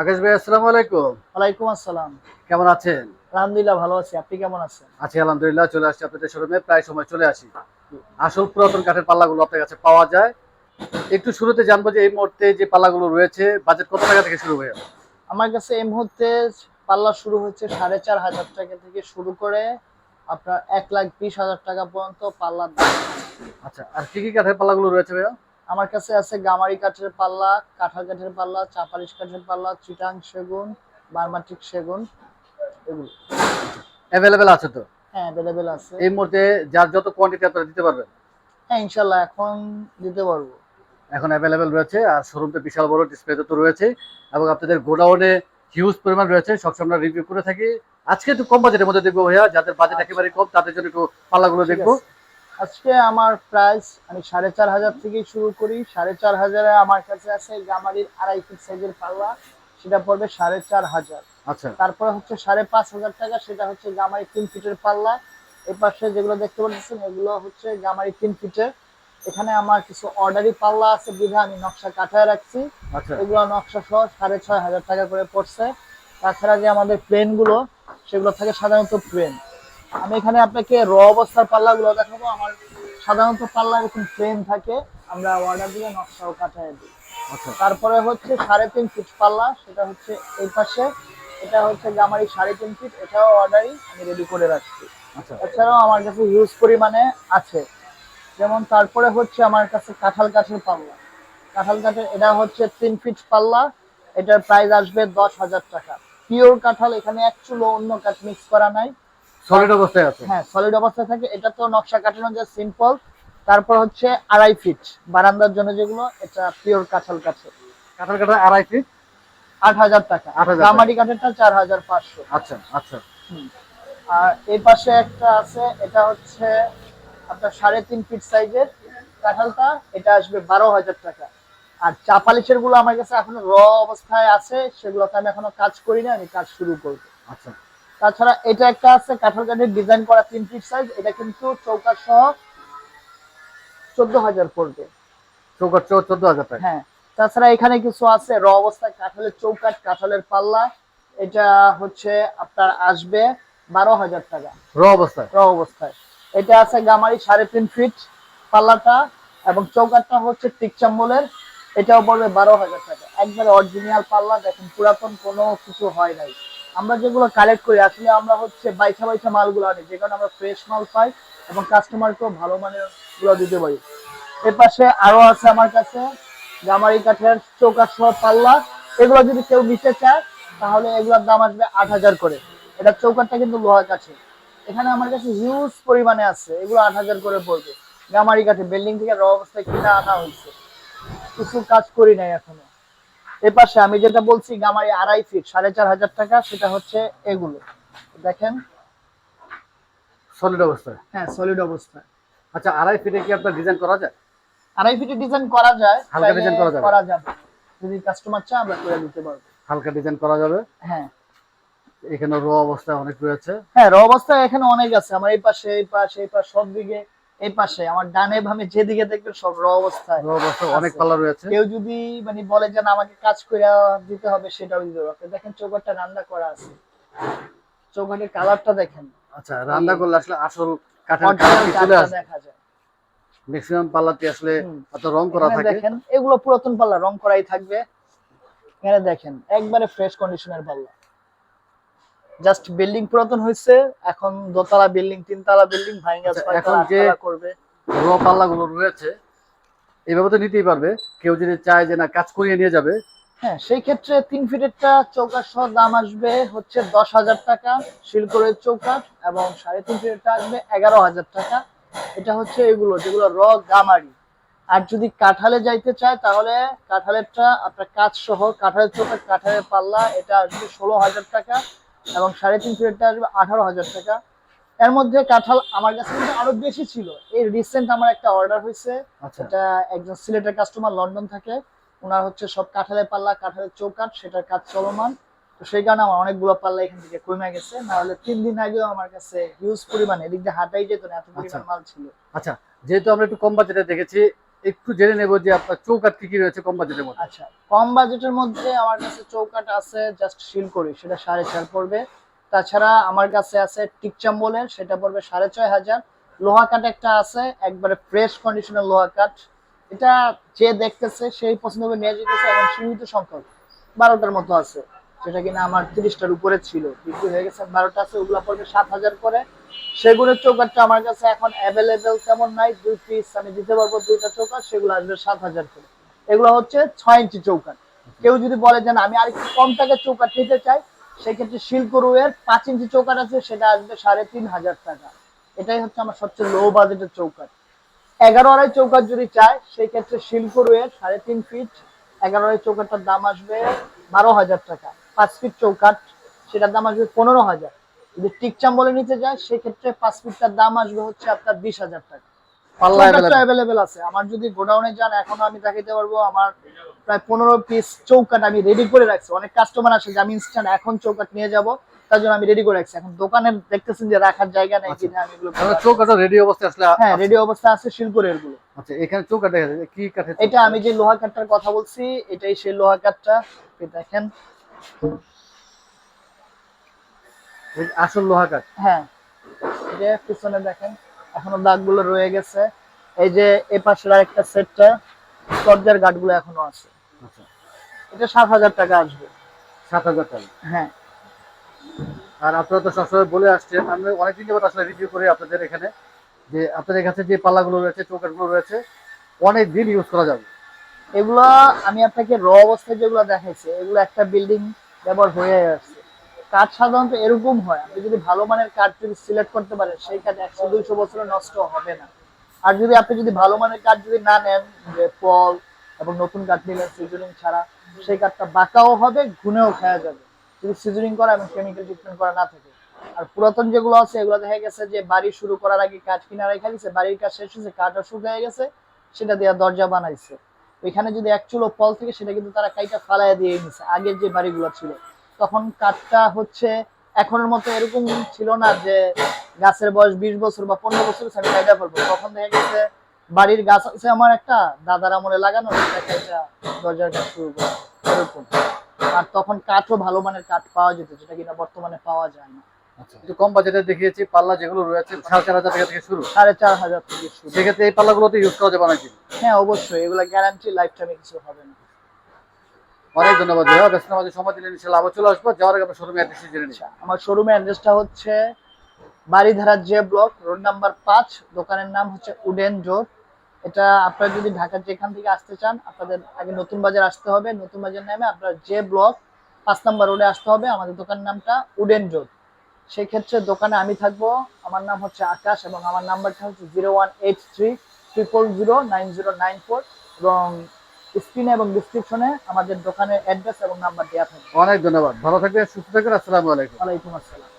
আকাশ ভাই আসসালামু আলাইকুম। ওয়ালাইকুম আসসালাম। কেমন আছেন? আলহামদুলিল্লাহ ভালো আছি। আপনি কেমন আছেন? আছি আলহামদুলিল্লাহ চলে আসছি আপনাদের শোরুমে। প্রায় সময় চলে আসি। আসল পুরাতন কাঠের পাল্লাগুলো আপনার কাছে পাওয়া যায়। একটু শুরুতে জানব যে এই মুহূর্তে যে পাল্লাগুলো রয়েছে বাজেট কত টাকা থেকে শুরু হয়ে? আমার কাছে এই মুহূর্তে পাল্লা শুরু হচ্ছে সাড়ে চার হাজার টাকা থেকে শুরু করে আপনার এক লাখ বিশ হাজার টাকা পর্যন্ত পাল্লার দাম। আচ্ছা আর কি কি কাঠের পাল্লাগুলো রয়েছে ভাইয়া? আমার কাছে আছে গামারি কাঠের পাল্লা কাঁঠাল কাঠের পাল্লা চাপালিশ কাঠের পাল্লা চিটাং সেগুন বার্মাটিক সেগুন এগুলো। অ্যাভেলেবেল আছে তো? হ্যাঁ অ্যাভেলেবেল আছে। এই মুহূর্তে যার যত কোয়ান্টিটি আপনারা দিতে পারবেন? হ্যাঁ ইনশাল্লাহ এখন দিতে পারব। এখন অ্যাভেলেবেল রয়েছে আর শোরুমটা বিশাল বড় ডিসপ্লেতে তো রয়েছে এবং আপনাদের গোডাউনে হিউজ পরিমাণ রয়েছে সবসময় আমরা রিভিউ করে থাকি। আজকে একটু কম বাজেটের মধ্যে দেখব ভাইয়া যাদের বাজেট একেবারে কম তাদের জন্য একটু পাল্লাগুলো দেখব। আজকে আমার প্রাইস আমি সাড়ে চার হাজার থেকে শুরু করি। সাড়ে চার হাজারে আমার কাছে আছে গামারির আড়াই ফিট সাইজের পাল্লা। সেটা পড়বে সাড়ে চার হাজার। আচ্ছা। তারপরে হচ্ছে সাড়ে পাঁচ হাজার টাকা সেটা হচ্ছে গামারি তিন ফিটের পাল্লা। এই পাশে যেগুলো দেখতে পাচ্ছেন এগুলো হচ্ছে গামারি তিন ফিটের এখানে আমার কিছু অর্ডারি পাল্লা আছে বিধা আমি নকশা কাটায় রাখছি। আচ্ছা। এগুলো নকশা সহ সাড়ে ছয় হাজার টাকা করে পড়ছে। তাছাড়া যে আমাদের প্লেনগুলো সেগুলো থাকে সাধারণত প্লেন আমি এখানে আপনাকে র অবস্থার পাল্লাগুলো দেখাবো। আমার সাধারণত পাল্লা এরকম প্লেন থাকে। আমরা অর্ডার দিয়ে নকশাও কাটায় দিই। আচ্ছা। তারপরে হচ্ছে সাড়ে তিন ফিট পাল্লা সেটা হচ্ছে এই পাশে। এটা হচ্ছে গামারি সাড়ে তিন ফিট এটাও অর্ডারই আমি রেডি করে রাখছি। আচ্ছা। এছাড়াও আমার কাছে হিউজ পরিমাণে আছে। যেমন তারপরে হচ্ছে আমার কাছে কাঁঠাল কাঠের পাল্লা। কাঁঠাল কাঠের এটা হচ্ছে তিন ফিট পাল্লা। এটার প্রাইস আসবে দশ হাজার টাকা। পিওর কাঁঠাল এখানে এক চুলো অন্য কাঠ মিক্স করা নাই। সলিড অবস্থায় আছে। হ্যাঁ সলিড অবস্থায় থাকে। এটা তো নকশা কাঠানো যে সিম্পল তারপর হচ্ছে আড়াই ফিট বারান্দার জন্য যেগুলো এটা পিওর কাঁঠাল কাঠের কাঁঠাল কাটা আড়াই ফিট আট হাজার টাকা। 8,000 টাকা। গামারি কাঠেরটা চার হাজার পাঁচশো। আচ্ছা আচ্ছা। আর এই পাশে একটা আছে এটা হচ্ছে আপনার সাড়ে তিন ফিট সাইজের কাঁঠালটা। এটা আসবে বারো হাজার টাকা। আর চাপালিশেরগুলো আমার কাছে এখনও র অবস্থায় আছে। সেগুলোকে আমি এখনও কাজ করি না আমি কাজ শুরু করব। আচ্ছা। তাছাড়া এটা একটা আছে কাঁঠাল কাঠের ডিজাইন করা তিন ফিট সাইজ এটা কিন্তু চৌকাট সহ চোদ্দ হাজার পড়বে। চৌকাট চোদ্দ হাজার টাকা। হ্যাঁ তাছাড়া এখানে কিছু আছে র অবস্থায় কাঁঠালের চৌকাট কাঁঠালের পাল্লা এটা হচ্ছে আপনার আসবে বারো হাজার টাকা। র অবস্থায়? র অবস্থায়। এটা আছে গামারি সাড়ে তিন ফিট পাল্লাটা এবং চৌকাটটা হচ্ছে টিকচাম্বলের এটাও পড়বে বারো হাজার টাকা। একবারে অরিজিনাল পাল্লা দেখেন পুরাতন কোনো কিছু হয় নাই। আমরা যেগুলো কালেক্ট করি, আসলে আমরা হচ্ছে বাইছা বাইছা মালগুলো আনি, যে কারণে আমরা ফ্রেশ মাল পাই এবং কাস্টমারকেও ভালো মানেরগুলো দিতে পারি। এর পাশে আরও আছে আমার কাছে, গামারি কাঠের চৌকাট সহ পাল্লা। এগুলো যদি কেউ নিতে চায়, তাহলে এগুলোর দাম আসবে আট হাজার করে। এটা চৌকাটটা কিন্তু লোহার কাছে এখানে আমার কাছে হিউজ পরিমাণে আছে, এগুলো আট হাজার করে পড়বে। গামারি কাঠে বিল্ডিং থেকে র অবস্থায় কিনা আনা হয়েছে। কিছু কাজ করি নাই এখনও। এ পাশে আমি যেটা বলছি গামারি আড়াই ফিট সাড়ে চার হাজার টাকা সেটা হচ্ছে এগুলো। দেখেন। সলিড অবস্থায়? হ্যাঁ সলিড অবস্থায়। আচ্ছা আড়াই ফিটে কি আপনার ডিজাইন করা যায়? আড়াই ফিটের ডিজাইন করা যায় হালকা design করা যাবে? করা যাবে। যদি কাস্টমার চায় আমরা করে দিতে পারব। হালকা ডিজাইন করা যাবে? হ্যাঁ। এখানে র অবস্থায় অনেক রয়েছে। হ্যাঁ র অবস্থায় এখানে অনেক আছে। আমার এই পাশে এই পাশে এই পাশে সব দিকে এই পাশে আমার ডানে বামে যেদিকে দেখবেন সব র অবস্থায়। র অনেক। পাল্লা রয়েছে। কেউ যদি মানে বলে যে আমাকে কাজ করে দিতে হবে সেটাও দিতে হবে দেখেন চৌকাটটা রান্না করা আছে। চৌকাটের কালারটা দেখেন। আচ্ছা রান্না করলে আসলে আসল কাঠের কালার চলে আসে? দেখা যায়। ম্যাক্সিমাম পাল্লাতে আসলে। এত রং করা থাকে? দেখেন এগুলো পুরাতন পাল্লা রং করাই থাকবে। এখানে দেখেন একবারে ফ্রেশ কন্ডিশনের পাল্লা জাস্ট বিল্ডিং পুরাতন হয়েছে এখন দোতলা বিল্ডিং তিনতলা বিল্ডিং ভাঙা আচ্ছা, এখন যে- করবে। র পাল্লাগুলো রয়েছে এইভাবে তো নিতেই পারবে। কেউ যদি চায় যে না কাজ করিয়ে নিয়ে যাবে। হ্যাঁ সেই ক্ষেত্রে তিন ফিটেরটা চৌকাট সহ দাম আসবে হচ্ছে দশ হাজার টাকা শিলকরের চৌকাট এবং সাড়ে তিন ফিটেরটা আসবে এগারো হাজার টাকা। এটা হচ্ছে এগুলো যেগুলো র গামারি। আর যদি কাঁঠালে যাইতে চায় তাহলে কাঁঠালেরটা আপনার কাজ সহ কাঁঠালের চৌকাট কাঁঠালের পাল্লা এটা আসবে ষোলো হাজার টাকা। এবং সাড়ে তিন ফিটেরটা আসবে আঠারো হাজার টাকা। এর মধ্যে কাঁঠাল আমার কাছে কিন্তু আরও বেশি ছিল। এই রিসেন্ট আমার একটা অর্ডার হয়েছে। আচ্ছা। এটা একজন সিলেটের কাস্টমার লন্ডন থাকে। ওনার হচ্ছে সব কাঁঠালের পাল্লা কাঁঠালের চৌকাট সেটার কাজ চলমান। তো সেই কারণে আমার অনেকগুলো পাল্লা এখান থেকে কমে গেছে। নাহলে তিন দিন আগেও আমার কাছে হিউজ পরিমাণে এদিক দিয়ে হাঁটাই যেত না এত পরিমাণ আচ্ছা। মাল ছিল। আচ্ছা যেহেতু আমরা একটু কম বাজেটে দেখেছি একটু জেনে নেব যে আপনার চৌকাট কি কি রয়েছে কম বাজেটের মধ্যে? আচ্ছা কম বাজেটের মধ্যে আমার কাছে চৌকাট আছে জাস্ট শিল করি, সেটা সাড়ে চার পড়বে। তাছাড়া আমার কাছে আছে টিকচাম্বলের সেটা পড়বে সাড়ে ছয় হাজার। লোহা কাঠ একটা আছে, একবারে ফ্রেশ কন্ডিশনের লোহা কাঠ এটা যে দেখতেছে, সেই পছন্দ করে নিয়ে যেতেছে, এবং সীমিত সংখ্যক, বারোটার মতো আছে। যেটা কিনা আমার তিরিশটার উপরে ছিল। বিক্রি হয়ে গেছে, বারোটা আছে, ওগুলো পড়বে সাত হাজার করে। সেগুলোর চৌকাটটা আমার কাছে এখন অ্যাভেলেবেল তেমন নাই, দুই পিস আমি দিতে পারব দুইটা চৌকাট সেগুলো আসবে সাত হাজার করে। এগুলো হচ্ছে ছয় ইঞ্চি চৌকাট কেউ যদি বলে যে আমি আর একটু কম টাকার চৌকাট নিতে চাই, সেক্ষেত্রে শিল্পরুয়ের পাঁচ ইঞ্চি চৌকাট আছে, সেটা আসবে সাড়ে তিন হাজার টাকা। এটাই হচ্ছে আমার সবচেয়ে লো বাজেটের চৌকাট এগারো আড়াই চৌকাট যদি চায় সেই ক্ষেত্রে শিল্পরুয়ের সাড়ে তিন ফিট এগারো আড়াই চৌকাটটার দাম আসবে বারো হাজার টাকা। পাঁচ ফিট চৌকাট সেটার দাম আসবে পনেরো হাজার। যদি টিকচাম বলে নিতে যায় সেক্ষেত্রে পাঁচ ফিটটার দাম আসবে হচ্ছে আপনার বিশ হাজার টাকা। অ্যাভেলেবেল আছে। আমার যদি গোডাউনে যান এখনও আমি দেখাতে পারব আমার প্রায় পনেরো পিস চৌকাট আমি রেডি করে রাখছি। অনেক কাস্টমার আসে যে আমি ইনস্ট্যান্ট এখন চৌকাট নিয়ে যাব তার জন্য আমি রেডি করে রাখছি। এখন দোকানে দেখতেছেন যে রাখার জায়গা নেই কিনা আমি এগুলো আপনার চৌকাটা রেডি অবস্থায় আসলে হ্যাঁ রেডি অবস্থা আছে শিলপুরেরগুলো। আচ্ছা এখানে চৌকাট দেখা যাচ্ছে। কি এটা আমি যে লোহা কাঠটার কথা বলছি এটাই সেই লোহা কাঠটা। দেখেন আসল লোহা কাঠ হ্যাঁ। যে পিছনে দেখেন এখনও দাগগুলো রয়ে গেছে। এই যে এ পাশের আরেকটা সেটটা দরজার গাঠগুলো এখনও আছে। আচ্ছা। এটা সাত হাজার টাকা আসবে। সাত হাজার টাকা। হ্যাঁ। আর আপনারা তো সবসময় বলে আসছেন আমরা অনেকদিন যাবত আসলে রিভিউ করি আপনাদের এখানে যে আপনাদের কাছে যে পাল্লাগুলো রয়েছে চৌকাটগুলো রয়েছে অনেক দিন ইউজ করা যাবে। এগুলো আমি আপনাকে র অবস্থায় যেগুলো দেখাইছি, এগুলো একটা বিল্ডিং ব্যবহার হয়ে আসছে। কাঠ সাধারণত এরকম হয়, আপনি যদি ভালো মানের কাঠ যদি সিলেক্ট করতে পারেন, সেই কাঠ একশো, দুইশো বছরে নষ্ট হবে না। আর যদি আপনি যদি ভালো মানের কাঠ যদি না নেন, যে ফল এবং নতুন কাঠ নিলেন সিজনিং ছাড়া, সেই কাঠটা বাঁকাও হবে ঘুনেও খাওয়া যাবে। যদি সিজনিং করা এবং কেমিক্যাল ট্রিটমেন্ট করা না থাকে। আর পুরাতন যেগুলো আছে, এগুলো দেখা গেছে যে বাড়ি শুরু করার আগে কাঠ কিনা রেখে দিছে বাড়ির কাজ শেষ হয়েছে, কাঠও শুকিয়ে গেছে, সেটা দিয়ে দরজা বানাইছে। ওইখানে যদি এক চুলো ফল থেকে, সেটা কিন্তু তারা কাইটা ফালাইয়া দিয়ে নিছে। আগের যে বাড়িগুলো ছিল। তখন কাঠটা হচ্ছে এখনের মতো এরকম ছিল না যে গাছের বয়স বিশ বছর বা পনেরো বছর আমি কাইটা করব তখন দেখা গেছে বাড়ির গাছ আছে আমার একটা, দাদার আমলে লাগানো, সেটা কাইটা দরজার কাজ শুরু করে এরকম। আর তখন কাঠও ভালো মানের কাঠ পাওয়া যেত, যেটা কিনা বর্তমানে পাওয়া যায় না। একটু কম বাজেটে দেখিয়েছি পাল্লা যেগুলো রয়েছে সাড়ে চার হাজার টাকা থেকে শুরু। সাড়ে চার হাজার থেকে শুরু। সেক্ষেত্রে এই পাল্লাগুলোতে ইউজ করা যাবে নাকি? হ্যাঁ অবশ্যই। এগুলা গ্যারান্টি লাইফ টাইমে কিছু হবে না। অনেক ধন্যবাদ ভাইয়া। ব্যস্ত আমাদের সময় দিলেন ইনশাল্লাহ আবার চলে আসব। যাওয়ার আগে শোরুমে অ্যাড্রেস জেনে নিচ্ছি আচ্ছা আমার শোরুমের অ্যাড্রেসটা হচ্ছে Baridhara J block road number পাঁচ দোকানের নাম হচ্ছে উডেন জোর এটা আপনারা যদি ঢাকার যেখান থেকে আসতে চান আপনাদের আগে নতুন বাজার আসতে হবে। নতুন বাজার নামে আপনার যে ব্লক পাঁচ নাম্বার রোডে আসতে হবে। আমাদের দোকানের নামটা উডেন জোর সেক্ষেত্রে দোকানে আমি থাকব। আমার নাম হচ্ছে আকাশ এবং আমার নাম্বারটা হচ্ছে zero one eight three triple zero nine zero nine four এবং স্ক্রিনে এবং ডিসক্রিপশনে আমাদের দোকানের অ্যাড্রেস এবং নাম্বার দেওয়া থাকবে। অনেক ধন্যবাদ। ভালো থাকবেন সুস্থ থাকবেন। আসসালামু আলাইকুম। ওয়ালাইকুম আসসালাম।